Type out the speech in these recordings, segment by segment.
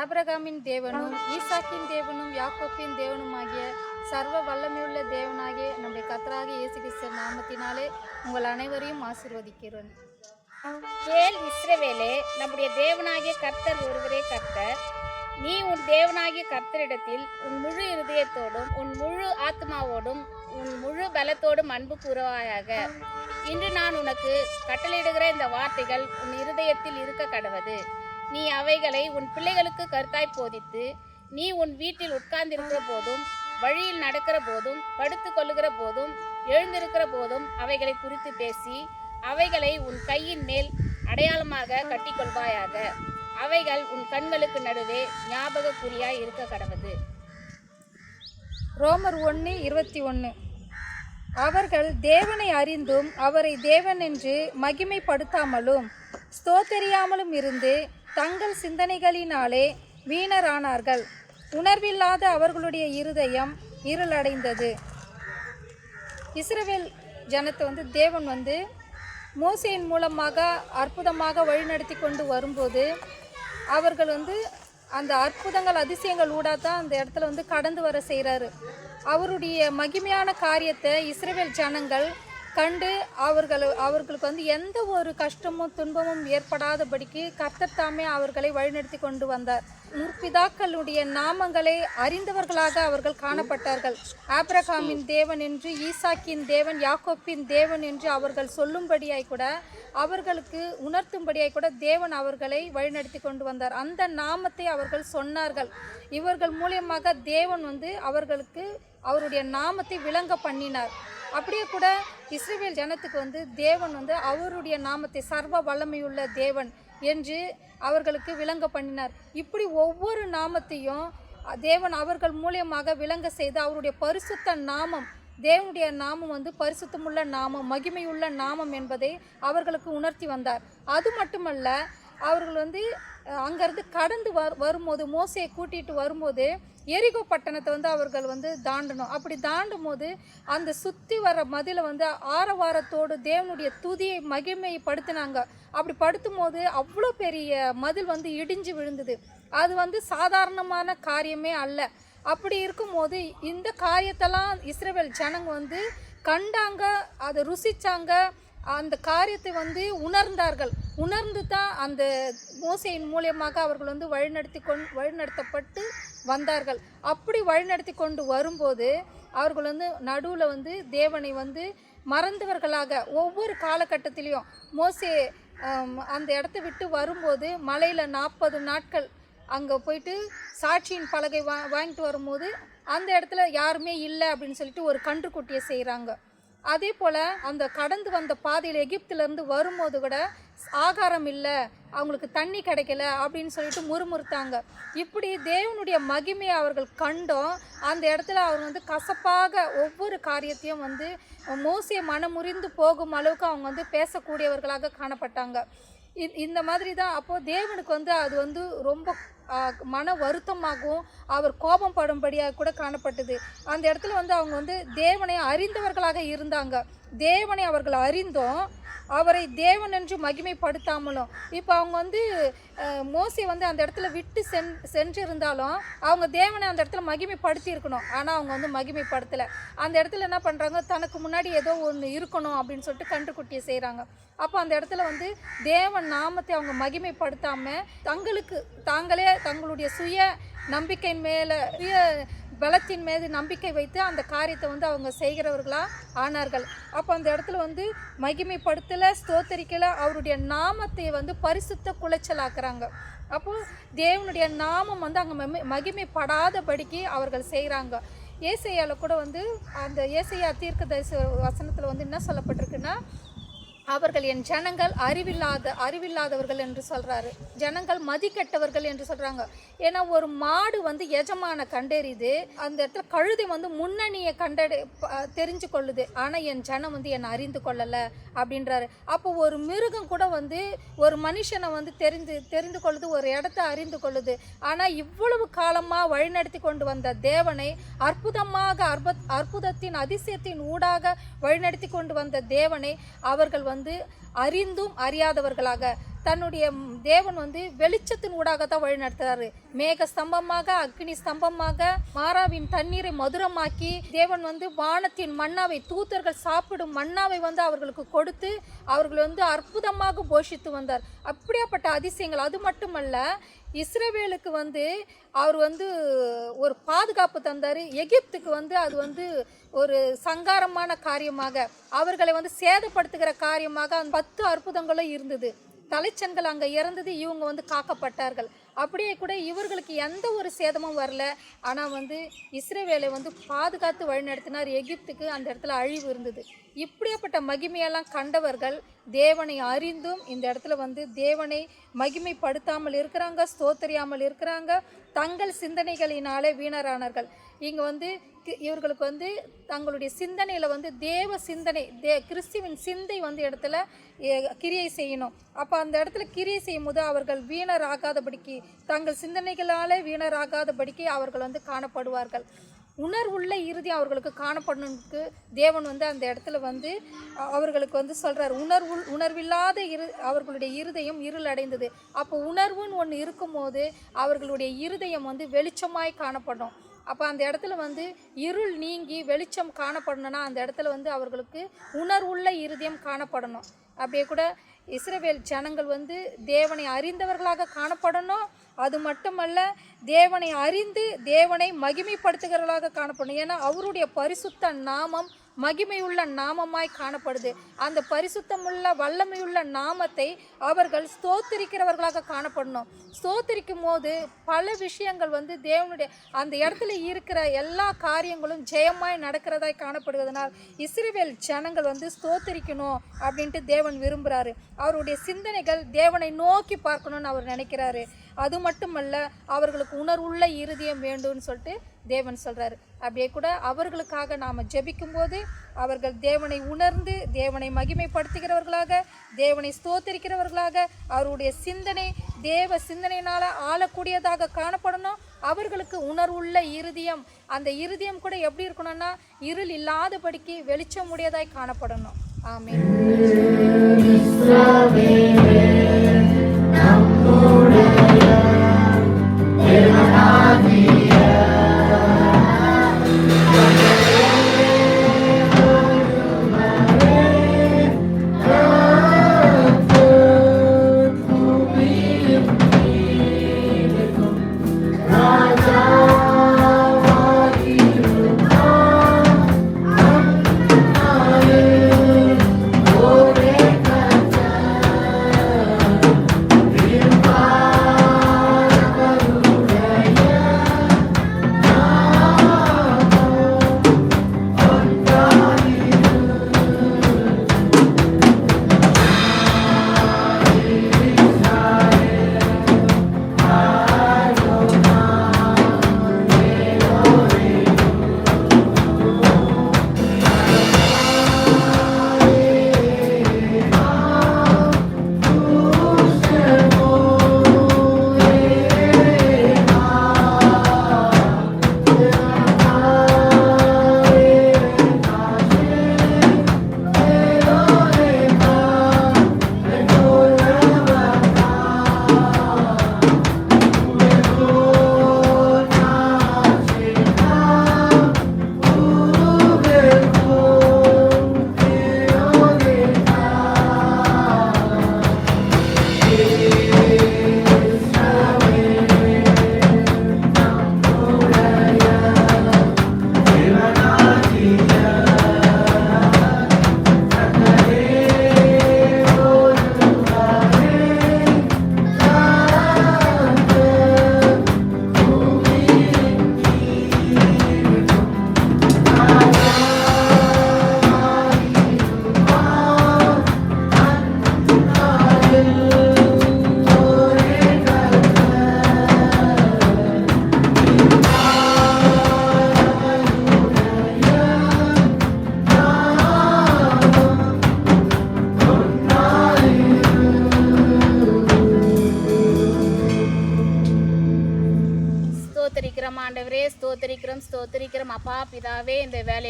ஆபிரகாமின் தேவனும் ஈசாக்கின் தேவனும் யாக்கோப்பின் தேவனும் ஆகிய சர்வ வல்லமையுள்ள தேவனாகிய நம்முடைய கத்தராக இயேசு கிறிஸ்து நாமத்தினாலே உங்கள் அனைவரையும் ஆசிர்வதிக்கிறேன் கேள் இஸ்ரவேலே நம்முடைய தேவனாகிய கர்த்தர் ஒருவரே கர்த்தர். நீ உன் தேவனாகிய கர்த்தரிடத்தில் உன் முழு இருதயத்தோடும் உன் முழு ஆத்மாவோடும் உன் முழு பலத்தோடும் அன்பு கூறுவாயாக. இன்று நான் உனக்கு கட்டளையிடுகிற இந்த வார்த்தைகள் உன் இருதயத்தில் இருக்க கடவது. நீ அவைகளை உன் பிள்ளைகளுக்கு கருத்தாய் போதித்து நீ உன் வீட்டில் உட்கார்ந்திருக்கிற போதும் வழியில் நடக்கிற போதும் படுத்து கொள்ளுகிற போதும் எழுந்திருக்கிற போதும் அவைகளை குறித்து பேசி அவைகளை உன் கையின் மேல் அடையாளமாக கட்டிக்கொள்வாயாக. அவைகள் உன் கண்களுக்கு நடுவே ஞாபக குறியாய் இருக்க கடவுது. ரோமர் ஒன்று இருபத்தி ஒன்று அவர்கள் தேவனை அறிந்தும் அவரை தேவன் என்று மகிமைப்படுத்தாமலும் ஸ்தோத்தரியாமலும் இருந்து தங்கள் சிந்தனைகளினாலே வீணரானார்கள். உணர்வில்லாத அவர்களுடைய இருதயம் இருளடைந்தது. இஸ்ரவேல் ஜனத்தை வந்து தேவன் வந்து மோசையின் மூலமாக அற்புதமாக வழிநடத்தி கொண்டு வரும்போது அவர்கள் வந்து அந்த அற்புதங்கள் அதிசயங்கள் ஊடாக தான் அந்த இடத்துல வந்து கடந்து வர செய்கிறாரு அவருடைய மகிமையான காரியத்தை இஸ்ரேவேல் ஜனங்கள் கண்டு அவர்கள் அவர்களுக்கு வந்து எந்த ஒரு கஷ்டமும் துன்பமும் ஏற்படாதபடிக்கு கர்த்தத்தாமே அவர்களை வழிநடத்தி கொண்டு வந்தார். முற்பிதாக்களுடைய நாமங்களை அறிந்தவர்களாக அவர்கள் காணப்பட்டார்கள். ஆபிரகாமின் தேவன் என்று ஈசாக்கின் தேவன் யாக்கோப்பின் தேவன் என்று அவர்கள் சொல்லும்படியாய் கூட அவர்களுக்கு உணர்த்தும்படியாய் கூட தேவன் அவர்களை வழிநடத்தி கொண்டு வந்தார். அந்த நாமத்தை அவர்கள் சொன்னார்கள். இவர்கள் மூலியமாக தேவன் வந்து அவர்களுக்கு அவருடைய நாமத்தை விளங்க பண்ணினார். அப்படியே கூட இஸ்ரேல் ஜனத்துக்கு வந்து தேவன் வந்து அவருடைய நாமத்தை சர்வ வல்லமையுள்ள தேவன் என்று அவர்களுக்கு விளங்க பண்ணினார். இப்படி ஒவ்வொரு நாமத்தையும் தேவன் அவர்கள் மூலியமாக விளங்க செய்து அவருடைய பரிசுத்த நாமம் தேவனுடைய நாமம் வந்து பரிசுத்தமுள்ள நாமம் மகிமையுள்ள நாமம் என்பதை அவர்களுக்கு உணர்த்தி வந்தார். அது மட்டுமல்ல அவர்கள் வந்து அங்கேருந்து கடந்து வ வரும்போது மோசையை கூட்டிகிட்டு வரும்போது எரிகோ பட்டணத்தை வந்து அவர்கள் வந்து தாண்டணும். அப்படி தாண்டும் போது அந்த சுற்றி வர மதிலை வந்து ஆரவாரத்தோடு தேவனுடைய துதியை மகிமைப்படுத்தினாங்க. அப்படி படுத்தும் போது அவ்வளோ பெரிய மதில் வந்து இடிஞ்சு விழுந்தது. அது வந்து சாதாரணமான காரியமே அல்ல. அப்படி இருக்கும்போது இந்த காரியத்தெல்லாம் இஸ்ரேல் ஜனங்க வந்து கண்டாங்க அதை ருசிச்சாங்க அந்த காரியத்தை வந்து உணர்ந்தார்கள். உணர்ந்து தான் அந்த மோசையின் மூலியமாக அவர்கள் வந்து வழிநடத்தி கொண் வழிநடத்தப்பட்டு வந்தார்கள். அப்படி வழிநடத்தி கொண்டு வரும்போது அவர்கள் வந்து நடுவில் வந்து தேவனை வந்து மறந்தவர்களாக ஒவ்வொரு காலகட்டத்திலையும் மோசே அந்த இடத்த விட்டு வரும்போது மலையில் நாற்பது நாட்கள் அங்கே போயிட்டு சாட்சியின் பலகை வா வாங்கிட்டு வரும்போது அந்த இடத்துல யாருமே இல்லை அப்படின்னு சொல்லிட்டு ஒரு கன்றுக்குட்டியை செய்கிறாங்க அதே போல் அந்த கடந்து வந்த பாதையில் எகிப்திலேருந்து வரும்போது கூட ஆகாரம் இல்லை அவங்களுக்கு தண்ணி கிடைக்கல அப்படின்னு சொல்லிட்டு முறுமுறுத்தாங்க. இப்படி தேவனுடைய மகிமையை அவர்கள் கண்டோம். அந்த இடத்துல அவர் வந்து கசப்பாக ஒவ்வொரு காரியத்தையும் வந்து மோசிய மனமுறிந்து போகும் அளவுக்கு அவங்க வந்து பேசக்கூடியவர்களாக காணப்பட்டாங்க. இந்த மாதிரி தான் அப்போது தேவனுக்கு வந்து அது வந்து ரொம்ப மன வருத்தமாகவும் அவர் கோபம் படும்படியாக கூட காணப்பட்டது. அந்த இடத்துல வந்து அவங்க வந்து தேவனை அறிந்தவர்களாக இருந்தாங்க. தேவனை அவர்கள் அறிந்தோம். அவரை தேவன் என்று மகிமைப்படுத்தாமலும் இப்போ அவங்க வந்து மோசி வந்து அந்த இடத்துல விட்டு சென் சென்றிருந்தாலும் அவங்க தேவனை அந்த இடத்துல மகிமைப்படுத்தி இருக்கணும் ஆனால் அவங்க வந்து மகிமைப்படுத்தலை. அந்த இடத்துல என்ன பண்ணுறாங்க தனக்கு முன்னாடி ஏதோ ஒன்று இருக்கணும் அப்படின்னு சொல்லிட்டு கன்றுக்குட்டியை செய்கிறாங்க அப்போ அந்த இடத்துல வந்து தேவன் நாமத்தை அவங்க மகிமைப்படுத்தாமல் தங்களுக்கு தாங்களே தங்களுடைய சுய நம்பிக்கையின் மேலே சுய பலத்தின் மீது நம்பிக்கை வைத்து அந்த காரியத்தை வந்து அவங்க செய்கிறவர்களாக ஆனார்கள். அப்போ அந்த இடத்துல வந்து மகிமைப்படுத்தலை ஸ்தோத்தரிக்கலை அவருடைய நாமத்தை வந்து பரிசுத்த குலைச்சலாக்குறாங்க. அப்போ தேவனுடைய நாமம் வந்து அங்கே மகிமை மகிமைப்படாதபடிக்கு அவர்கள் செய்கிறாங்க ஏசையால கூட வந்து அந்த ஏசையா தீர்க்கதரிசி வசனத்தில் வந்து என்ன சொல்லப்பட்டிருக்குன்னா அவர்கள் என் ஜனங்கள் அறிவில்லாத அறிவில்லாதவர்கள் என்று சொல்கிறாரு ஜனங்கள் மதிக்கெட்டவர்கள் என்று சொல்கிறாங்க ஏன்னா ஒரு மாடு வந்து எஜமான கண்டறிது அந்த இடத்துல கழுதை வந்து முன்னணியை கண்டறி தெரிஞ்சு கொள்ளுது ஆனால் என் ஜனம் வந்து என்னை அறிந்து கொள்ளலை அப்படின்றாரு. அப்போ ஒரு மிருகம் கூட வந்து ஒரு மனுஷனை வந்து தெரிந்து தெரிந்து கொள்ளுது ஒரு இடத்த அறிந்து கொள்ளுது. ஆனால் இவ்வளவு காலமாக வழிநடத்தி கொண்டு வந்த தேவனை அற்புதமாக அற்புதத்தின் அதிசயத்தின் ஊடாக வழிநடத்தி கொண்டு வந்த தேவனை அவர்கள் வந்து வந்து அறிந்தும் அறியாதவர்களாக தன்னுடைய தேவன் வந்து வெளிச்சத்தின் ஊடாக தான் வழிநடத்துறாரு மேக ஸ்தம்பமாக அக்னி ஸ்தம்பமாக மாறாவின் தண்ணீரை மதுரமாக்கி தேவன் வந்து வானத்தின் மன்னாவை தூத்தர்கள் சாப்பிடும் மன்னாவை வந்து அவர்களுக்கு கொடுத்து அவர்கள் வந்து அற்புதமாக போஷித்து வந்தார். அப்படியாப்பட்ட அதிசயங்கள். அது மட்டுமல்ல இஸ்ரேவேலுக்கு வந்து அவர் வந்து ஒரு பாதுகாப்பு தந்தார். எகிப்துக்கு வந்து அது வந்து ஒரு சங்காரமான காரியமாக அவர்களை வந்து சேதப்படுத்துகிற காரியமாக அந்த பத்து அற்புதங்களும் இருந்தது. தலைச்சன்கள் அங்கே இறந்தது இவங்க வந்து காக்கப்பட்டார்கள். அப்படியே கூட இவர்களுக்கு எந்த ஒரு சேதமும் வரல. ஆனால் வந்து இஸ்ரேவேலை வந்து பாதுகாத்து வழிநடத்தினார். எகிப்துக்கு அந்த இடத்துல அழிவு இருந்தது. இப்படியாப்பட்ட மகிமையெல்லாம் கண்டவர்கள் தேவனை அறிந்தும் இந்த இடத்துல வந்து தேவனை மகிமைப்படுத்தாமல் இருக்கிறாங்க ஸ்தோத்தரியாமல் இருக்கிறாங்க. தங்கள் சிந்தனைகளினாலே வீணரானார்கள். இங்கே வந்து இவர்களுக்கு வந்து தங்களுடைய சிந்தனையில் வந்து தேவ சிந்தனை தே கிறிஸ்துவின் சிந்தை வந்து இடத்துல கிரியை செய்யணும். அப்போ அந்த இடத்துல கிரியை செய்யும் போது அவர்கள் வீணராகாதபடிக்கு தங்கள் சிந்தனைகளாலே வீணராகாதபடிக்கு அவர்கள் வந்து காணப்படுவார்கள். உணர்வுள்ள இறுதி அவர்களுக்கு காணப்படணுக்கு தேவன் வந்து அந்த இடத்துல வந்து அவர்களுக்கு வந்து சொல்கிறார் உணர்வு உணர்வில்லாத இரு அவர்களுடைய இருதயம் இருள் அடைந்தது அப்போ உணர்வுன்னு ஒன்று இருக்கும்போது அவர்களுடைய இருதயம் வந்து வெளிச்சமாய் காணப்படும். அப்போ அந்த இடத்துல வந்து இருள் நீங்கி வெளிச்சம் காணப்படணும்னா அந்த இடத்துல வந்து அவர்களுக்கு உணர்வுள்ள இருதயம் காணப்படணும். அப்படியே கூட இஸ்ரவேல் ஜனங்கள் வந்து தேவனை அறிந்தவர்களாக காணப்படணும். அது மட்டுமல்ல தேவனை அறிந்து தேவனை மகிமைப்படுத்துகிறவர்களாக காணப்படணும். ஏன்னா அவருடைய பரிசுத்த நாமம் மகிமையுள்ள நாமமாய் காணப்படுது. அந்த பரிசுத்தமுள்ள வல்லமையுள்ள நாமத்தை அவர்கள் ஸ்தோத்திரிக்கிறவர்களாக காணப்படணும். ஸ்தோத்திரிக்கும் போது பல விஷயங்கள் வந்து தேவனுடைய அந்த இடத்துல இருக்கிற எல்லா காரியங்களும் ஜெயமாய் நடக்கிறதாய் காணப்படுவதனால் இஸ்ரேவேல் ஜனங்கள் வந்து ஸ்தோத்திரிக்கணும் அப்படின்ட்டு தேவன் விரும்புகிறாரு அவருடைய சிந்தனைகள் தேவனை நோக்கி பார்க்கணும்னு அவர் நினைக்கிறாரு. அது மட்டுமல்ல அவர்களுக்கு உணர்வுள்ள இருதயம் வேண்டும்னு சொல்லிட்டு தேவன் சொல்கிறார் அப்படியே கூட அவர்களுக்காக நாம் ஜெபிக்கும்போது அவர்கள் தேவனை உணர்ந்து தேவனை மகிமைப்படுத்துகிறவர்களாக தேவனை ஸ்தோத்தரிக்கிறவர்களாக அவருடைய சிந்தனை தேவ சிந்தனையினால் ஆளக்கூடியதாக காணப்படணும். அவர்களுக்கு உணர்வுள்ள இருதயம் அந்த இருதயம் கூட எப்படி இருக்கணும்னா இருள் இல்லாதபடிக்கு வெளிச்சம் உடையதாய் காணப்படணும். ஆமே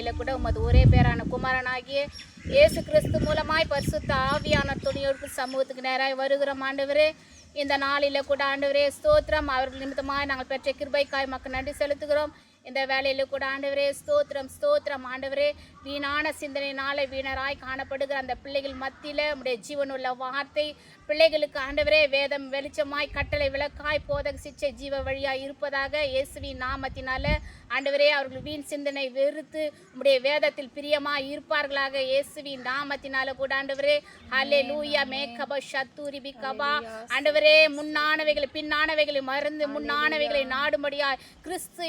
இந்த கூட உமது ஒரே பேரான குமாரனாகிய இயேசு கிறிஸ்து மூலமாய் பரிசுத்த ஆவியான துணியோடு சமூகத்துக்கு நேராக வருகிறோம் ஆண்டவரே. இந்த நாளில கூட ஆண்டவரே ஸ்தோத்திரம். அவர்கள் நிமித்தமாய் நாங்கள் பெற்ற கிருபைக்காய் மக்கள் நன்றி செலுத்துகிறோம். இந்த வேலையில் கூட ஆண்டவரே ஸ்தோத்திரம் ஸ்தோத்திரம். ஆண்டவரே வீணான சிந்தனையினால வீணராய் காணப்படுகிற அந்த பிள்ளைகள் மத்தியில் உடைய ஜீவனுள்ள வார்த்தை. பிள்ளைகளுக்கு ஆண்டவரே வேதம் வெளிச்சமாய் கட்டளை விளக்காய் போதக சிச்சை ஜீவ வழியாய் இருப்பதாக இயேசுவின் நாமத்தினால ஆண்டவரே அவர்கள் வீண் சிந்தனை வெறுத்து உடைய வேதத்தில் பிரியமாய் இருப்பார்களாக இயேசுவின் நாமத்தினால கூட ஆண்டவரே. ஹலே லூயா மேக்கப ஷத்தூரி பிகபா ஆண்டவரே முன்னானவைகளை பின்னானவைகளை மறந்து முன்னானவைகளை நாடும்படியாய் கிறிஸ்து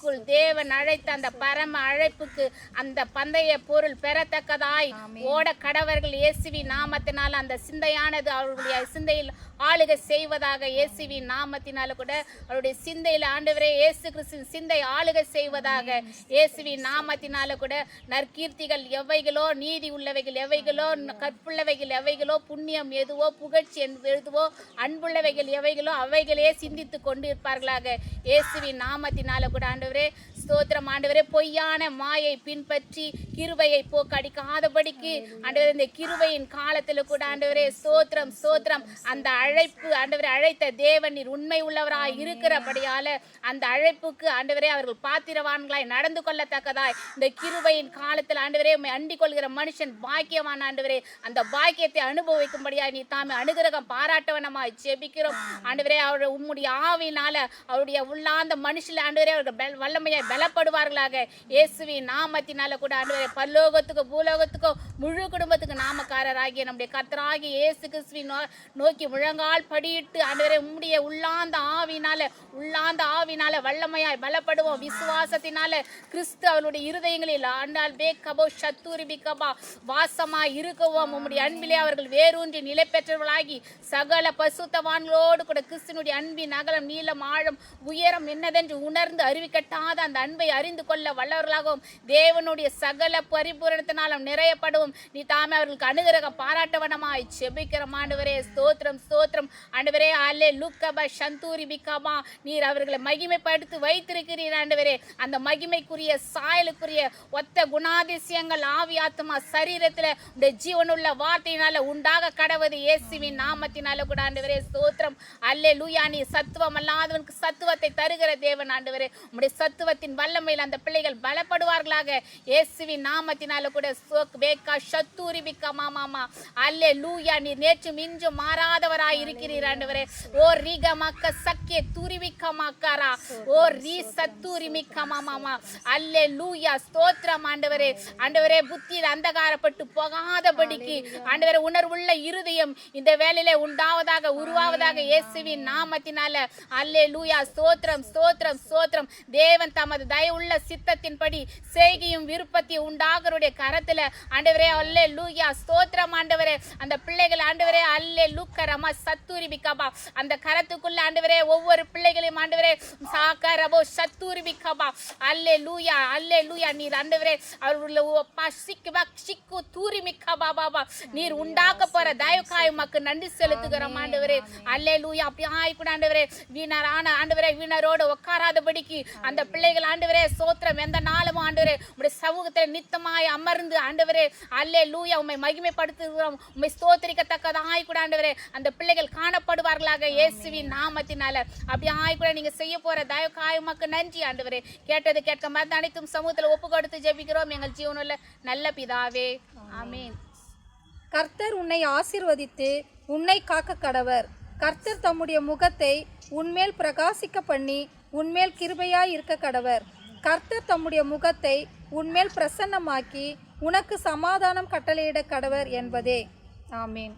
இயேசுவுக்குள் தேவன் அழைத்த அந்த பரம அழைப்புக்கு அந்த பந்தய பொருள் பெறத்தக்கதாய். ஓட கடவர்கள் இயேசுவின் நாமத்தினால் அந்த சிந்தையானது அவர்களுடைய சிந்தையில் ஆளுகை செய்வதாக இயேசுவின் நாமத்தினால கூட அவருடைய சிந்தையில் ஆண்டவரே இயேசு கிறிஸ்துவின் சிந்தை ஆளுகை செய்வதாக இயேசுவின் நாமத்தினால கூட நற்கீர்த்திகள் எவைகளோ நீதி உள்ளவைகள் எவைகளோ கற்புள்ளவைகள் எவைகளோ புண்ணியம் எதுவோ புகழ்ச்சி என்பது எதுவோ அன்புள்ளவைகள் எவைகளோ அவைகளே சிந்தித்து கொண்டு இருப்பார்களாக இயேசுவின் நாமத்தினால கூட ஆண்டவரே ஸ்தோத்திரம். ஆண்டவரே பொய்யான மாயை பின்பற்றி கிருவையை போக்கடிக்காதபடிக்கு ஆண்டவரே இந்த கிருவையின் காலத்தில் கூட ஆண்டவரே ஸ்தோத்திரம் ஸ்தோத்திரம். அந்த அழைப்பு ஆண்டவரே அழைத்த தேவன் நீர் உண்மை உள்ளவராய் இருக்கிறபடியால அந்த அழைப்புக்கு ஆண்டவரே அவர்கள் பாத்திரவான்களாய் நடந்து கொள்ளத்தக்கதாய் இந்த கிருவையின் காலத்தில் ஆண்டவரே உம்மை அண்டிக் கொள்கிற மனுஷன் பாக்கியவான் ஆண்டவரே. அந்த பாக்கியத்தை அனுபவிக்கும்படியாய் நீ தாமே அனுகிரகம் பாராட்டவனமாய் ஜெபிக்கிறோம். ஆண்டவரே அவருடைய உம்முடைய ஆவினால அவருடைய உள்ளாந்த மனுஷில் ஆண்டவரே அவர்கள் வல்லமையாய் பலப்படுவார்களாக. இயேசுவின் நாமத்தினால கூட ஆண்டவரே பல்லோகத்துக்கோ பூலோகத்துக்கோ முழு குடும்பத்துக்கு நாமக்காரராகிய நம்முடைய கர்த்தராகிய இயேசு கிறிஸ்துவின் நோ- நோக்கி முழங்கால் படியிட்டு ஆண்டவரே உம்முடைய உள்ளாந்த ஆவினால உள்ளாந்த ஆவினால வல்லமையாய் பலப்படுவோம். விசுவாசத்தினால கிறிஸ்து அவனுடைய இருதயங்களில் ஆண்டால் பே கபோ சத்தூரி பிகபா வாசமாய் இருக்கவும் உம்முடைய அன்பிலே அவர்கள் வேரூன்றி நிலை பெற்றவர்களாகி சகல பசுத்தவான்களோடு கூட கிறிஸ்துனுடைய அன்பின் அகலம் நீளம் ஆழம் உயரம் என்னதென்று உணர்ந்து அறிவிக்கட்டாத அந்த அன்பை அறிந்து கொள்ள வல்லவர்களாகவும் தேவனுடைய சகல பரிபூரணத்தினாலும் நிறையப்படவும். நீ தாமே அவர்களுக்கு அனுகிரக பாராட்டவனமாய் செபிக்கிற ஆண்டவரே ஸ்தோத்திரம் ஸ்தோத்திரம். ஆண்டவரே அல்லே லுக்கப சந்தூரி பிக்கபா நீர் அவர்களை மகிமைப்படுத்தி வைத்திருக்கிறீர் ஆண்டவரே. அந்த மகிமைக்குரிய சாயலுக்குரிய ஒத்த குணாதிசயங்கள் ஆவி ஆத்மா சரீரத்துல இந்த ஜீவனுள்ள வார்த்தையினால உண்டாக கடவுது இயேசுவின் நாமத்தினால கூட ஆண்டவரே ஸ்தோத்திரம். அல்லே லூயா நீ சத்துவம் அல்லாதவனுக்கு சத்துவத்தை தருகிற தேவன் ஆண்டவரே. உம்முடைய சத்துவத்தின் வல்லமையில் அந்த பிள்ளைகள் பலப்படுவார்களாக. இயேசுவின் நாமத்தினால கூட சோக் வேக்கா சத்தூரி பிக்கா மாமாமா அல்லே லூயா நீ நேற்றும் இன்றும் மாறாதவராய் இருக்கிறீர் ஆண்டவரே. ஓ ரீக மக்க சக்கிய துரிவிக்க மக்காரா ஓ ரீ சத்தூரி மிக்க மாமாமா அல்லே லூயா ஸ்தோத்திரம் ஆண்டவரே. ஆண்டவரே புத்தியில் அந்தகாரப்பட்டு போகாதபடிக்கு ஆண்டவரே உணர்வுள்ள இருதயம் இந்த வேலையிலே உண்டாவதாக உருவாவதாக இயேசுவின் நாமத்தினால. அல்லே லூயா ஸ்தோத்திரம் ஸ்தோத்திரம் ஸ்தோத்திரம். தேவன் தமது தயவுள்ள சித்தத்தின்படி செய்கையும் விருப்பத்தையும் உண்டாகருடைய கரத்துல. ஆண்டவரே அல்லே லூயா ஸ்தோத்திரம் ஆண்டவரே. அந்த பிள்ளைகள் ஆண்டவரே அல்லே லூக்கரமா சத்தூரி பிகபா அந்த கரத்துக்குள்ள ஆண்டவரே ஒவ்வொரு பிள்ளைகளையும் ஆண்டவரே சாக்கரபோ சத்தூரி பிகபா அல்லே லூயா அல்லே லூயா நீர் ஆண்டவரே அவர்களுள்ள ஒப்பா சிக்குவா சிக்கு தூரி மிக்கபா பாபா நீர் உண்டாக்க போற தயவுக்காய் உமக்கு நன்றி செலுத்துகிறோம் ஆண்டவரே. அல்லே லூயா அப்படி ஆய்க்கூட ஆண்டவரே. வீணரான ஆண்டவரே வீணரோடு உட்காராதபடிக்கு அந்த பிள்ளைகள் ஆண்டவரே சோத்திரம் எந்த நாளும் ஆண்டவரே உடைய சமூகத்தில் நித்தமாய் அமர்ந்து ஆண்டவரே அல்லே லூயா உம்மை மகிமைப்படுத்துகிறோம் உம்மை ஸ்தோத்திரிக்கத்தக்கதாய் கூட ஆண்டவரே. அந்த பிள்ளைகள் காணப்படுவார்களாக இயேசுவின் நாமத்தினால. அப்படி ஆய் கூட நீங்க செய்ய போற தயவுக்காய் உமக்கு நன்றி ஆண்டவரே. கேட்டது கேட்க மருந்து அனைத்தும் சமூகத்தில் ஒப்பு கொடுத்து ஜெபிக்கிறோம். எங்கள் ஜீவனுள்ள நல்ல பிதாவே. ஆமென். கர்த்தர் உன்னை ஆசீர்வதித்து உன்னை காக்க கடவர் கர்த்தர் தம்முடைய முகத்தை உன்மேல் பிரகாசிக்க பண்ணி உன்மேல் கிருபையாய் இருக்க கடவர். கர்த்தர் தம்முடைய முகத்தை உன்மேல் பிரசன்னமாக்கி உனக்கு சமாதானம் கட்டளையிட கடவர் என்பதே. ஆமீன்.